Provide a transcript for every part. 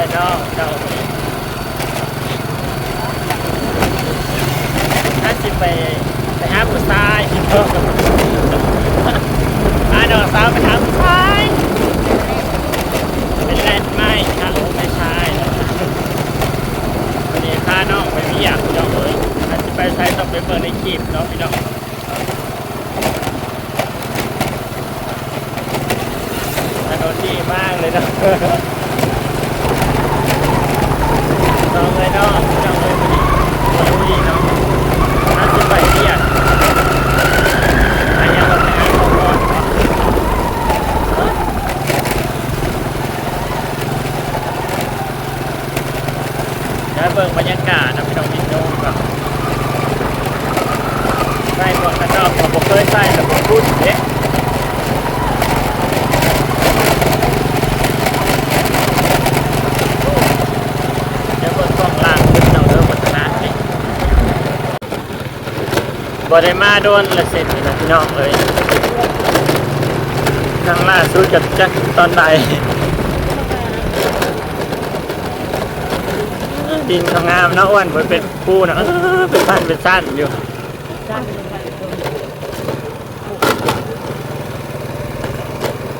ไปนอกเจ้าถ้าสิไปไปหาผู้ชายพี่น้องหาดอกสาวไปหาผู้ชายเป็นแรดไม่ครับไม่ใช่วันนี้พาน้องไปเมียพี่น้องเลยถ้าสิไปใช้ต้องไปเปิดในคลิปเนาะพี่น้องถนนดีมากเลยเนาะ น้อง เลยเนาะจังเลยพอดีพอดีเนาะน่าสิไปเรียกอันยังแบบไหนของก่อนเดี๋ยวเบิ่งบรรยากาศนะพี่น้องมินโน่ก่อนใส่หมวกกันน็อกผมเคยใส่แต่ผมพูดเด็กเดี๋ยวเบิ่งกล้องล่างขึ้นเราเริ่มพัฒนาเนี่ย บริมาโดนละเสร็จนี่นะพี่น้องเอ้ยครั้งล่าสุดกับจักตอนใดดินเขางามเนาะอ้วนมันเป็นผู้นะเออเป็นสั้นเป็นสั้นอยู่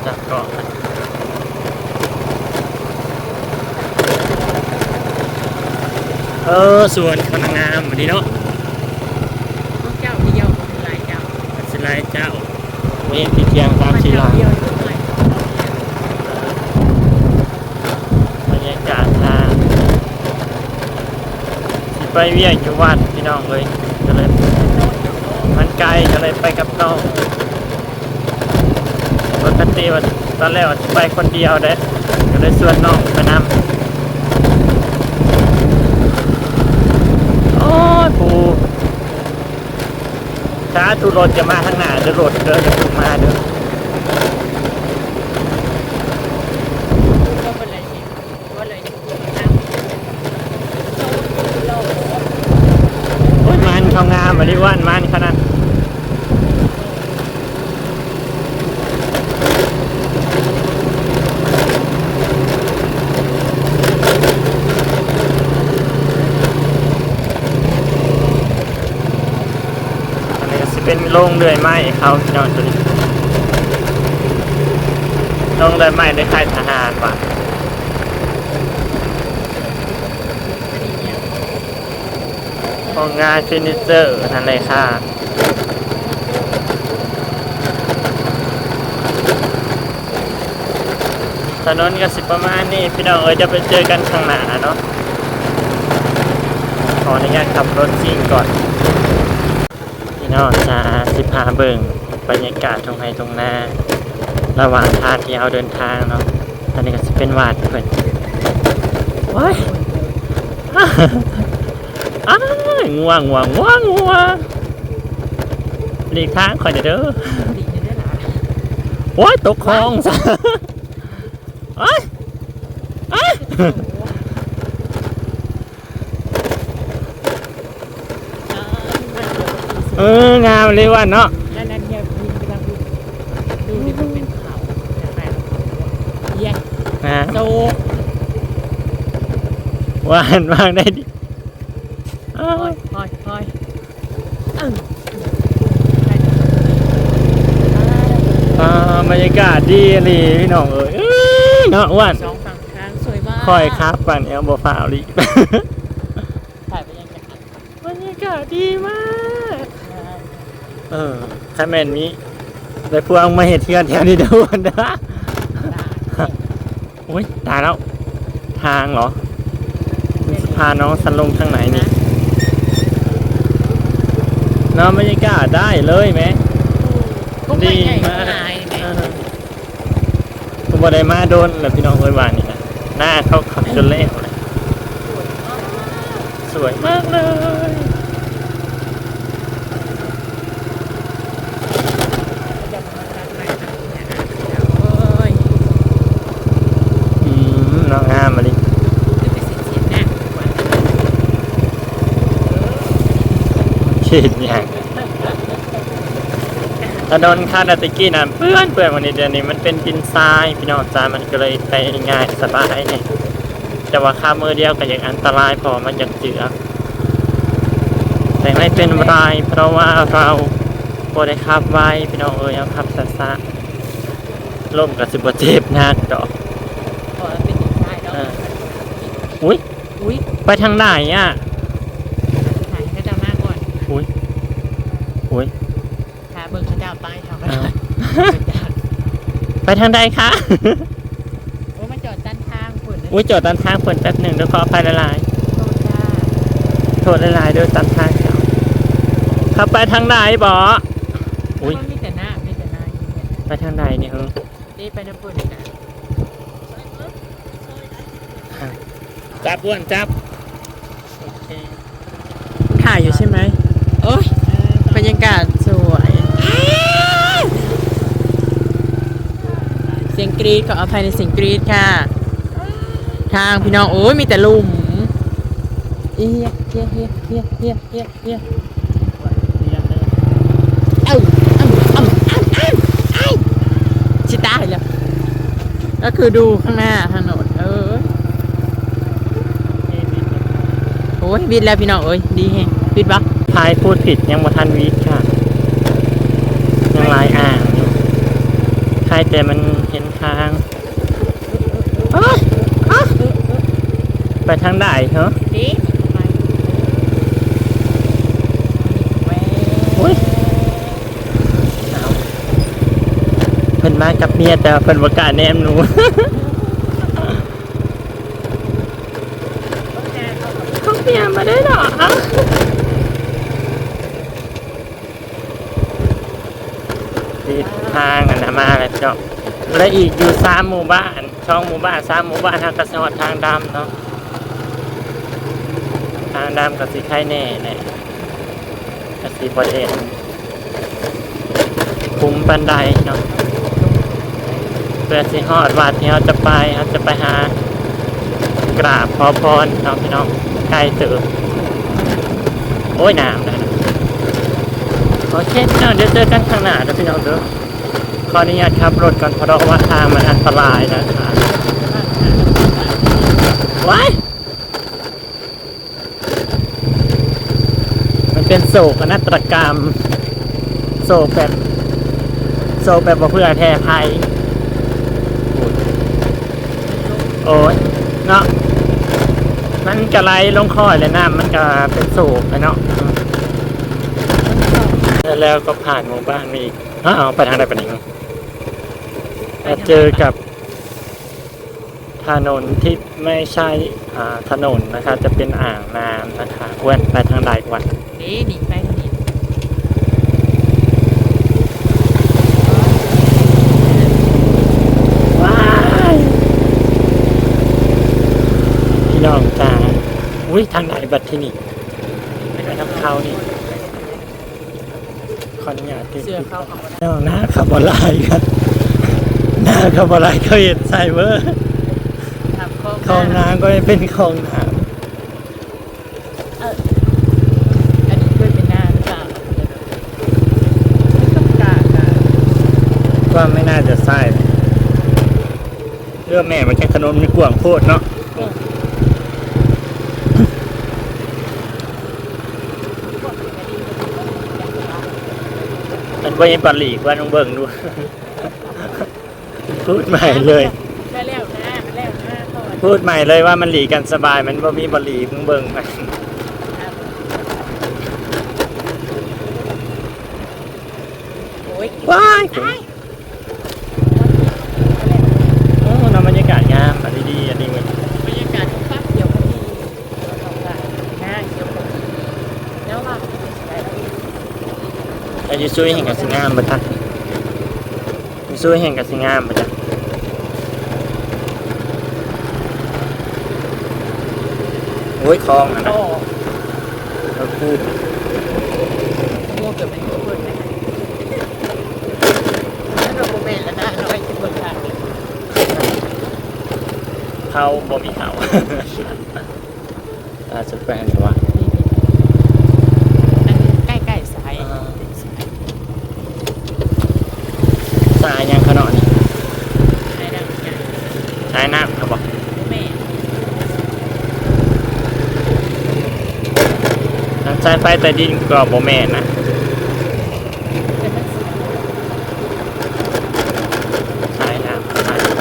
จับเกาะเออส่วนเขางามวันนี้เนาะ เจ้าเดียวหลายเจ้า สไลด์เจ้าเวนที่เทียงสามสี่หลังเดียวอบรรยากาศทางสิไปเวียงอยู่วัดพี่น้องเลยก็เลยมันไกลก็เลยไปกับน้องปกติว่าตอนแรกไปคนเดียวเด้ก็เลยชวนน้องไปนำโอ้ยปู ธุรถจะมาข้างหน้าเดี๋ยวรถเดินจะมาเด้อ ก็เป็นไรนี่ก็เลยนั่งโล โอ้ยมันเขางามมาดิว่านมันขนาดอัน นี้ก็สิเป็นโรงเรือยไม้เขาพี่น้องตัวนี้โรงเรือยไม้ในค่ายทหารว่ะของงานเฟอร์นิเจอร์นั่นเลยค่ะถนนก็สิประมาณนี้พี่น้องเอ๋ยจะไปเจอกันข้างหน้าเนาะขออนุญาตขับรถจริงก่อน พี่น้องจะสิพาเบิ่งบรรยากาศตรงไห้ตรงหน้า ระหว่างทางที่เราเดินทางเนาะตอนนี้ก็สิเป็นวาดเพิ่นโอ้ยอ้ายง่วงง่วงง่วงง่วงหลีกทางคอยเด้อดีนี่ได้หลายโอ้ยตกคลองซะโอ้ยอ้ย เอองามเลยว่ะเนาะนั่นนั่นเนี่ยมีกำลังดูดูนี่มันเป็นเขาแต่เย็นนะโซวานวางได้ดิอ้าควอยคอยคอยเอออ่าบรรยากาศดีเลยพี่น้องเอ้ยเอ้ยเนาะอ้วนสองฝั่งทางสวยมากคอยครับปันเอลโบฟาวลิถ่ายไปยังไงบรรยากาศดีมาก เออถ้าแมนมีไปพวงมาเห็ดเทือนแถวนี้เด้วยนะโอ้ยตายแล้ว ทางเหรอพาน้องสันลงทางไหนนี่น้องบรรยากาศได้เลยไหมก็ไม่ใหญ่เท่าไหร่เออคุณบอได้มาโดนแล้วพี่น้องเอ้ยวานนี่นะหน้าเขาขับจนเละเลยสวยมากเลย อืมน้องงามมาดิเขีดอย่าง ถนนคาดาติกี้นะเพื่อนเพื่อนวันนี้เดี๋ยวนี้มันเป็นดินทรายพี่น้องจ้ามันก็เลยไปง่ายสบายเนี่ยแต่ว่าข้ามมือเดียวก็ยังอันตรายพอมันยังเจือแต่ไม่เป็นไรเพราะว่าเราบได้ขับไว้พี่น้องเอ๋ยเอาขับซะซะล่มกับสิบเจ็บนักดอกขอเป็นเด็กชายเนาะเอออุ้ยอุ้ยไปทางไหนอะถ่ายให้เจ้ามาก่อนอุ้ยอุ้ยถ่าย ไปทางใดคะ โอ้ยมาจอดด้านข้างคุณอุ้ยจอดตันทางฝนแป๊บหนึ่งเดี๋ยวขออภัยละลายโทษจ้าโทษละลายเด้วยตันทางเขาขับไปทางไหนบออุ้ยมันมีแต่หน้ามีแต่หน้าอยู่เนี่ยไปทางไหนเนี่ยเฮ้ยนี่ไปน้ำปุ่นนะจับอ้วนจับถ่ายอยู่ใช่ไหมโอ้ยบรรยากาศ สียงกรีดขออภัยในเสียงกรีดค่ะ ทางพี่น้องโอ้ยมีแต่ลุมเฮียเฮียเฮียเฮียเฮียเฮียเฮียเอ้าเอ้าเอ้าเอ้าเอ้าเอ้าชิตาเลยแล้วก็คือดูข้างหน้าถนนเออโอ้ยบิดแล้วพี่น้องเอ้ยดีแฮงบิดปะพายพูดผิดยังบ่ทันวีดค่ะยังลายอ่างอยู่ใครแต่มัน ทางอ๊ะอ๊ะไปทางไหนเหรอดีไปแหวอุ๊ยเอาเพิ่นมากับเมียแต่ว่าเพิ่นบ่กล้าแนมหนูเขาเมียมาได้หรอติดทางอันนะมาแล้วเจ้า และอีกอยู่สามหมู่บ้านช่องหมู่บ้านสามหมู่บ้านทางกระสอดทางดำเนาะทางดำกับสีไข่แน่แน่กับสีบอเด่นคุ้มบันไดเนาะเพื่อสิฮอดวัดที่เราจะไปเราจะไปหากราบขอพรเนาะพี่น้องใกล้เติมโอ้ยน้ำนะโอเคพี่น้องเดี๋ยวเจอกันข้างหน้าเดี๋ยวพี่น้องเด้อ ขออนุญาตขับรถก่อนเพราะว่าทางมันอันตรายนะคะว้ายมันเป็นโศกนาฏกรรม โศกแบบ โศกแบบบ่เพื่อแท้ภัยโอ้ยเนาะมันก็ไหลงคอยเลยน้ำมันก็เป็นสูบไปเนาะแล้วแล้วก็ผ่านหมู่บ้านมาอีกอ้าวไปทางใดไปไหน งแต่เจอกับถนนที่ไม่ใช่อ่าถนนนะคะ จะเป็นอ่างน้ำนะคะอ้วนไปทางใดกว่าดีหนีไปทางนี้ว้ายพี่น้องจ้าอุ้ยทางไหนบัดที่นี่ไปทางเขานี่ขออนุญาตติดเสื้อเข้าของมันน้องหน้าขับออนไลน์ครับ หน้าขับออนไลน์เขาเห็นไซเบอร์ทำข้อคลองน้ำก็ไม่เป็นคลองน้อันนี้ด้วยเป็นหน้าหรือเปล่าต้องการค่ะำก็ไม่น่าจะใช่เรื่องแม่มันแค่ขนมนี่กวางโคตรเนาะมันก็ยังปลีกว่าน้องเบิ่งดู พูดใหม่เลยได้แล้วหน้าได้แล้วหน้าก่อนพูดใหม่เลยว่ามันหลีกันสบายมันบ่มีบหลีมึงเบิ่งมันโอ้ยว้ายโอ้นำบรรยากาศงามอันนี้ดีอันนี้เว้ยบรรยากาศของฟ้าเขียวพอดีต้องการหน้าเขียวพอดีแล้วว่าได้แล้วแต่ยูซุยแห่งกับสิงามบ่ทักยูซุยแห่งกับสิงามบ่ทัก โอ้ยคลองอะนะโอ้เราพูดงัวเกิดเป็นตัวคนไหมนั่นเราโมเมนต์แล้วนะน้อยที่บนทางเลยเขาบ่มีเขาอาจจะแปลงว่าอันนี้ใกล้ๆสายสายยังขนาดนี้สายดังกันสายน้ำครับบอก แม่ายไฟใต้ดินก็บ่แม่นนะสายน้ำสายไฟ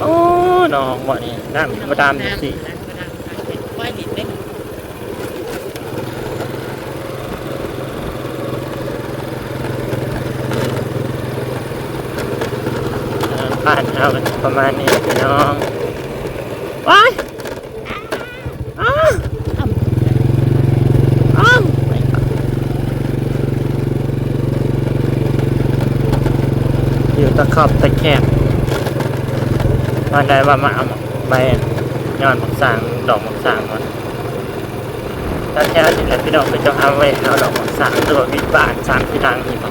โอ้ดอกบ่นี่น้ำบ่ตามสิไว้ดินเล็กบ้านเอาประมาณนี้พี่น้องว้ายอ้าวอ้าว อยู่ตะขอบตะแคบมาได้ว่ามาเอาใบยอดหมกสางดอกหมกสางมันตะแท้จริงแล้วพี่น้องไปเจ้าเอาไว้เอาดอกหมกสางตัววิบานสางพี่ดังนี่บ่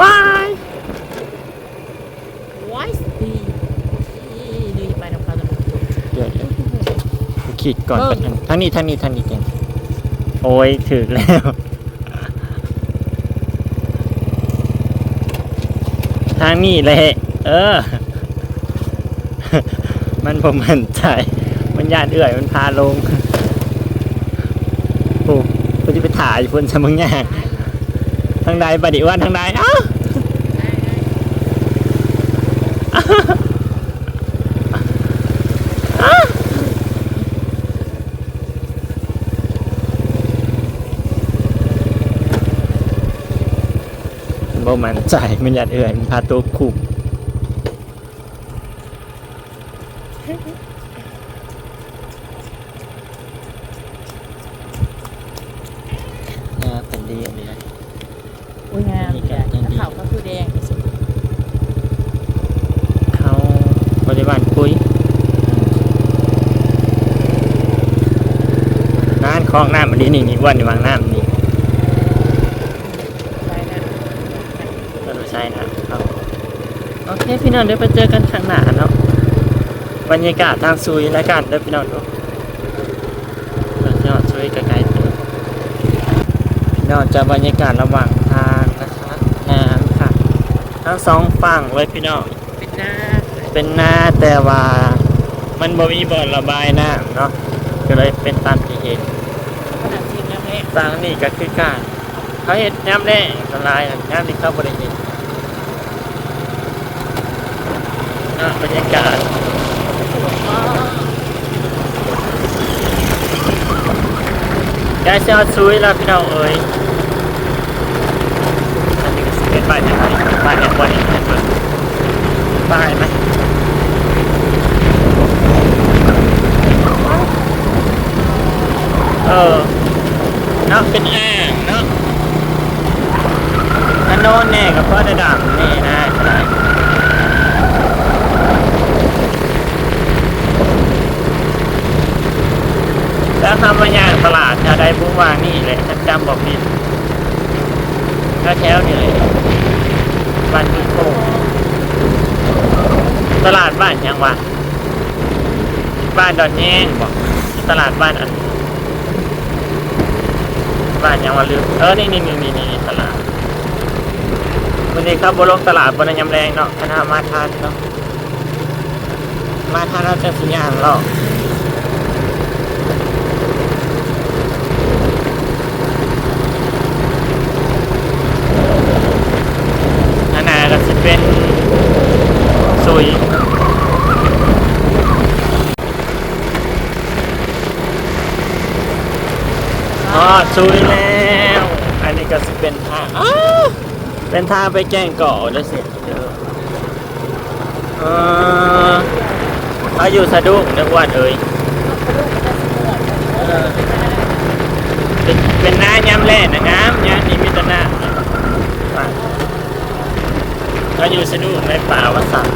ว้าย ไว้ดีดีไปทำการ เดี๋ยวเดี๋ยวกู ขีดก่อนไปทางทางนี้ทางนี้ทางนี้เก่งโอ้ยถึงแล้ว ทางนี้เลยเออ มันผมมันใจ มันยานเอื่อยมันพาลงโอ้กูจะไปถ่ายอยู่บนสมังงานทางใดบดดิวันทางใดอ้าว บ่มั่นใจมันยานเอื่อยมันพาตัวคุมอ่าเป็นดีอันนี้นะอุ้ยงามเลยถ้าเขาก็คือแดงเขาบริวารคุยน้านคลองน้ำอันนี้นี่นี่อ้วันนี่วางน้ำนี่ ไปนะ ก็ดูใช่นะครับ โอเคพี่น้องเดี๋ยวไปเจอกันข้างหน้าเนาะบรรยากาศทางซุยและกันเด้อพี่น้องเนาะเราจะซุยไกลๆตัวพี่น้องจะบรรยากาศระหว่างทางนะคะน้ำค่ะทั้งสองฝั่งเลยพี่น้องเป็นหน้าเป็นหน้าแต่ว่ามันบ่มีบ่อนระบายน้ำเนาะก็เลยเป็นตามที่เห็นขนาดที่น้ำแรกฟังนี่ก็คือการเขาเห็นย้ำแรงสลายย้ำที่เขาบริเห็นนะ บรรยากาศยายเสียซุยแล้วพี่น้องเอ๋ยอันนี้ก็สเป็นป้ายไหนป้ายแอบไห้เปิดป้ายไหมเออเนาะเป็นอ่งเนาะอันโน้นแน่กับพ่อระดับนี่นะใช่ แล้วทำมาอย่างตลาดชาไดบุ้งวางนี่เลยฉันจำบอกผิดก็แถวนี่เลยบ้านพี่โคงตลาดบ้านยังวะบ้านดอนแยงบอกตลาดบ้านอันบ้านยังมาลืมเออนี่นี่นี่นี่นี่ตลาดวันนี้ครับบลงตลาดบนยำแรงเนาะคณะมาทานเนาะมาทานเราจะสัญญาณเราอัน ก็จะเป็นซุยอ๋อซุยแล้ว อันนี้ก็จะเป็นทางอ้าเป็นทางไปแก้งเกาะแล้วเสร็จเด้อเออเขาอยู่สะดุ้งนึกว่าเอ้ยเป็นนหน้าย้ำแร่นะงามยามนี่มีแต่หน้า อะเขาอยู่สะดุ้งในป่าวสัน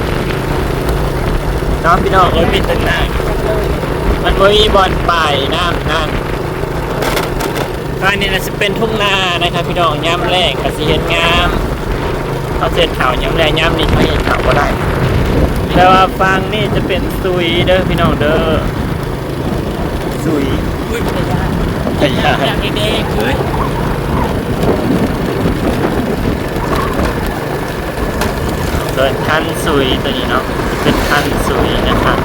น้องพี่น้องเอ้ยมีแต่หน้ามันบ่มีบอลป่ายน้ำนั่นอันนี้นะจะเป็นทุ่งนานะครับพี่น้องย้ำแรกกับสีเห็ดงามเขาเสร็จข่าวย้ำแรกย้ำนี่เขาเห็นข่าวก็ได้แต่ว่าฟังนี่จะเป็นซุยเด้อพี่น้องเด้อซุยอุ้ยพยานพยาอยากแดงๆคือ เกินคันสุยตัวนี้เนาะเป็นคันสุยนะครับ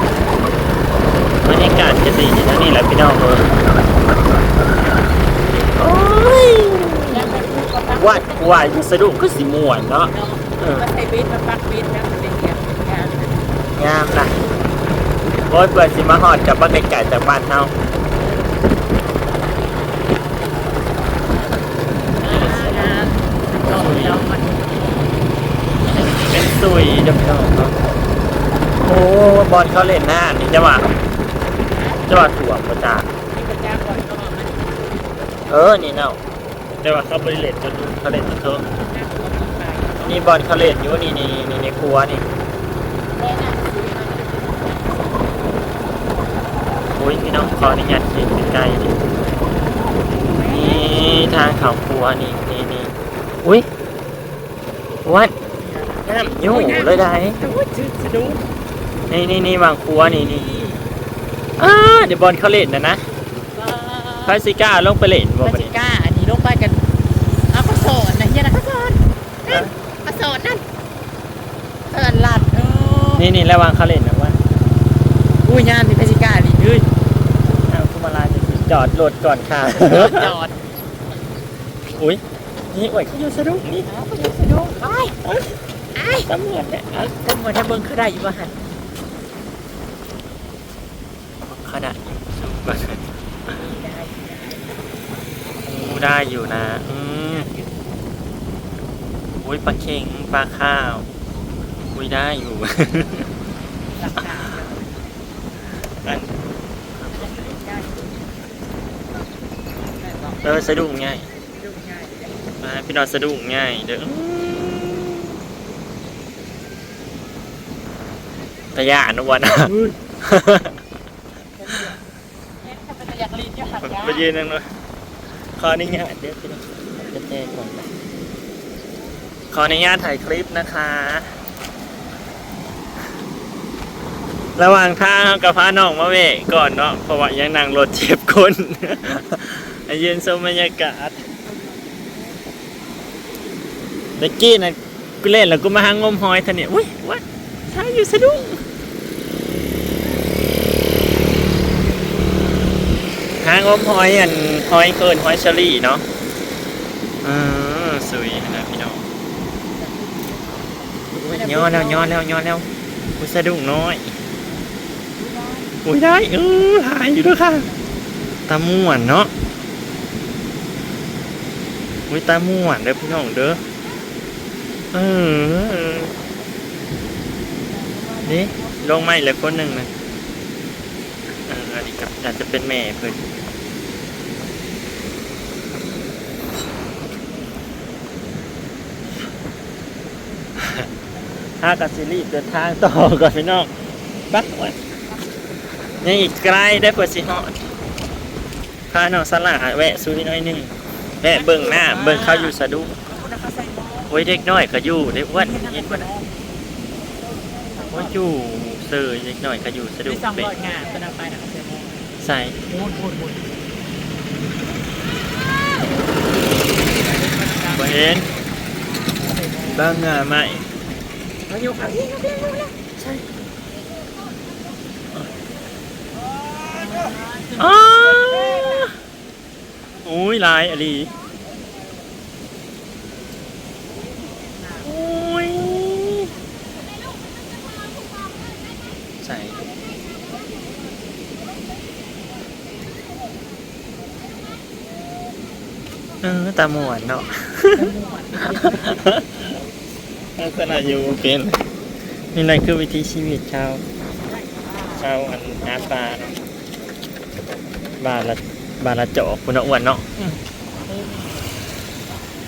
บรรยากาศจะดีนะนี่แหละพี่น้องเออโอ้ยว่าว่าอยู่สะดุ้งก็สิม่วนเนาะเออมาใส่บิดมาปักบิดนะมันเป็นอย่างงานงามนะโอ้ยเปิดสิมาหอดกับบ้านไก่จากบ้านเฮา งานต่อแล้วมัน ตุยเดี๋ยวพี่น้องเนาโอ้บอลเขาเล่นหน้านี่จะว่าจะว่าถั่วประจาที่กระจ้างก่อนก็มันเออนี่เนาะแต่ว่าเขาบริเลตจนเขาเล่นจนเถอะนี่บอลเขาเล่นอยู่นี่นี่นี่ในครัวนี่แม่น่าซื้อมาอุ้ยพี่น้องขออนุญาตขี่ใกล้ๆนี่นี่ทางเขาครัวนี่นี่นี่อุ้ยวัด น้ำอยู่เลยได้โอ้ยชื่อสะดุ้งนี่นี่นี่วางครัวนี่นี่อ่าเดี๋ยวบอลเขาเล่นนะนะพาซิก้าลงไปเล่นบ่บาบัดจินี้ก้าอันนี้ลงไปกันเอาข้าวสอนนะเฮียนะข้าวสอนนั่นข้าวสอนนั่นเอินลัดเออนี่นี่ระวังเขาเล่นนะว่าอุ้ยงานที่บาจิก้าดิเฮ้ยเอาคุมาลาจะสิจอดรถก่อนค่ะจอดอุ้ยนี่โอ้ยเขาอยู่สะดุ้งนี่เอาไปดูสะดุ้งไอ้ ไอ้ตำรวจเนี่ยอะก็เหมือนถ้าเบิ้งเขาได้อยู่บ้านขนาดสูงกว่าฉันอู้ได้อยู่นะ อืมอุ้ยปลาเค็งปลาข้าวอุ้ยได้อยู่เออสะดุ้งง่ายดูง่ายมาพี่นอนสะดุ้งง่ายเด้อ ตะยานนะวันนะถ้าเป็นอยากรีดก็หักไปยืนนั่งเลยขออนุญาตเดี๋ยวพี่น้องจะแจ้งก่อนนะขออนุญาตถ่ายคลิปนะคะ ระหว่างทางกับพาน้องมาเวะก่อนเนาะเพราะว่ายังนั่งรถเจ็บคนให้ยืนชมบรรยากาศตะกี้นะกูเล่นแล้วกูมาหางมหอยท่านี่อุ้ยวัด ใช่อยู่สะดุ้งหางมหอยอันหอยเกินหอยเชอรี่เนาะเออสวยนะพี่น้องอุ๊ยย้อนแล้วย้อนแล้วย้อนแล้วอุ้ยสะดุ้งน้อยอุ้ยได้เออหายอยู่ด้วยค่ะตาม่วนเนาะอุ้ยตาม่วนเด้อพี่น้องเด้อเออ นี่ลงมาอีกแล้วคนหนึ่งนะเอออันนี้ก็อาจจะเป็นแม่เพิ่อนห้ากับซีรีส์เดินทางต่อก่อนพี่น้องบักไว้ยังอีกไกลได้เปิดสิฮอดพาน้องสลาแวะซูนิดหน้อยหนึงแวะเบิ่งหน้าเบิ่งเขาอยู่สะดุ้งโอ้ยเด็กน้อยก็อยู่เด็กอ้วนเย็นกว่านะโอ้ยอยู่เซอร์เด็กน้อยก็อยู่สะดุ้มีงสองเป็ร้นอยงานเป็นเอาไปนะคะใส่หม้อใส่หมุนหมุนหมุนบ่เห็นบ้างงาไหมมาอยู่ข้างนี้ครับพี่อยู่แล้วอ้าโอ้ยลายอะไรโอ้ยใส่เออ ตาหมวนเนาะลักษณะอยู่เป็นนี่อะไรคือวิถีชีวิตชาวชาวอันหาปลาเนาะบานละบานละจอกคุณอ้วนเนาะ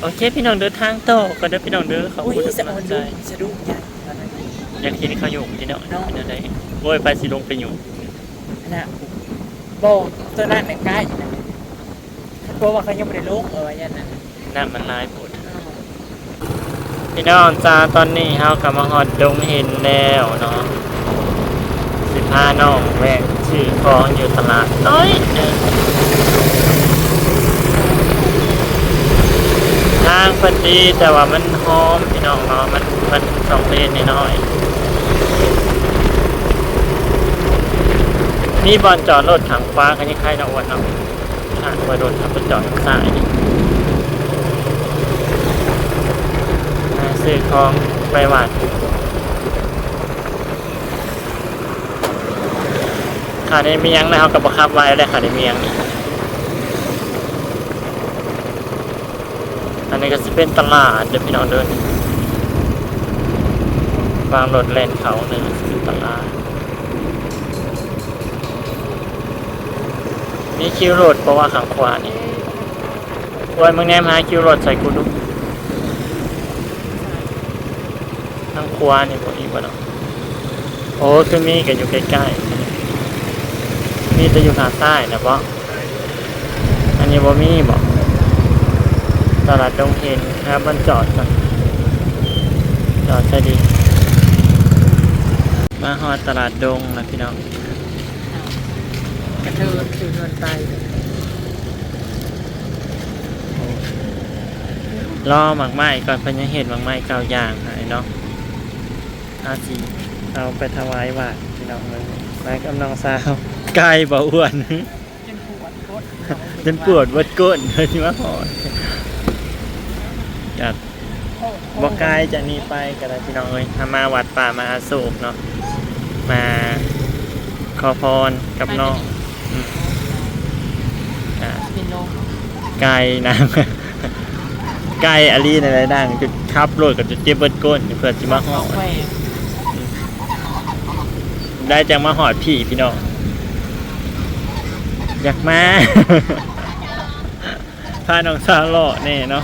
โอเคพี่น้องเดินทางต่อก็เด้อพี่น้องเด้อขอบอุ้ยคุณทุกสะกำลัดุ้งงใจสะดุ้งใหญ่อยากเห็นเขาอยู่ที่เนาะเป็นอะไรโอ้ยไปสิลงไปอยู่นะบอกตัวนั้นเนี่ยใกล้นะ เพราะว่าเขายังไม่ได้ลงเออยันนะน้ำมันลายปวดพี่น้องจ้าตอนนี้เฮากำลังหอดดงเห็นแล้วเนาะสิพาน้องแวะซื้อของอยู่ตลาดน้อยทางพิ่นดีแต่ว่ามันหอมพี่น้องเนาะมันมันสองเลนน้อยมีบอลจอดรถถังฟ้ากันยังใครเนะอ้วันเนาะ ทางไปรถทางไปจอดทางซ้ายซื้อของไปวัดขาดในเมียงนะครับกับบังคับไว้เลยขาดในเมียง อันนี้ก็จะเป็นตลาดเดี๋ยวพี่น้องเดินวางรถเลนเขาเนี่ยเป็นตลาด มีคิวโรดเพราะว่าขังขวานี่โอ้ยมึงแนมหาคิวโรดใส่กูดูทางขวานี่พอดีป่ะเนาะโอ้คือมีกันอยู่ใกล้ๆมีแต่อยู่ทางซ้นะบ่อันนี้บ่มีบ่ตลาดดงเห็นครับมันจอดก่อนจอดจะดี มาฮอดตลาดดงนะพี่น้อง กระเทินถือเงินไปรอหมักไม้ก่อนเพิ่นเห็นหมักไม้เก้าอย่างหายเนาะอาจีเอาไปถวายวัดพี่น้องเลยไปกับน้องสาวไก่บ่อ้วนจนปวดกดจนปวดวัดก้นเลยที่ว่าหอดจัดบ่ไกลจากนี้ไปก็ได้พี่น้องเอ้ยถ้ามาวัดป่ามาอาโศกเนาะมาขอพรกับน้อง เป็นลมไก่นางไก่อาลีในไรดังจุดขับรถกับจุดเจ็บเบิดก้นเพื่อจะมาหอดแหวกได้จังมาหอดพี่พี่น้องอยากมาพาน้องสาวเลาะแน่เนาะ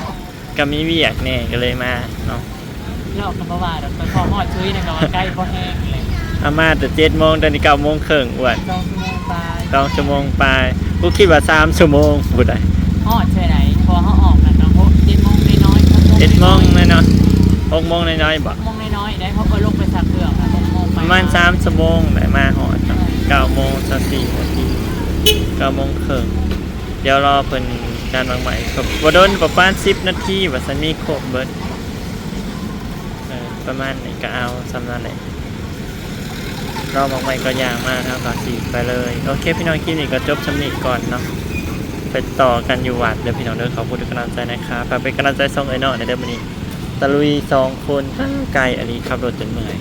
ก็มีเวียกแน่ก็เลยมาเนาะเล่ากันมาว่าเราไปพอหอดช่วยในนอนใกล้พอแห้งเลยอามาแต่เจ็ดโมงตอนนี้เก้าโมงครึ่งอ้วน สองชั่วโมงไปสองชั่วโมงไปกูคิดว่าสามชั่วโมงพูดได้หอดช่วยไหนพอเขาออกนะน้องพวกเจ็ดโมงน้อยๆเจ็ดโมงเลยเนาะหกโมงน้อยๆบ่โมงน้อยๆได้เขาก็ลงไปสักเครื่องนะหกโมงไปประมาณสามชั่วโมงได้มาหอดเนาะเก้าโมงสักสี่นาทีเก้าโมงครึ่งเดี๋ยวรอเพิ่นการวางใหม่ครับบ่โดนประมาณสิบนาทีว่าสันมีครบเบิดเออประมาณนี้ก็เอาสำนั้นแหละ รอบางใหม่ก็ยางมากนะครับก็สีไปเลย โอเค พี่น้องคลิปนี้ก็จบชำนิก่อนเนาะไปต่อกันอยู่หวัดเดี๋ยวพี่น้องเด้อขอบคุณทุกำลังใจนะครับฝากเป็นกำลังใจส่งไอ้นอในเดือนนี้ตะลุยสองคนทั้งไกลอันนี้ขับรถจนเมื่อย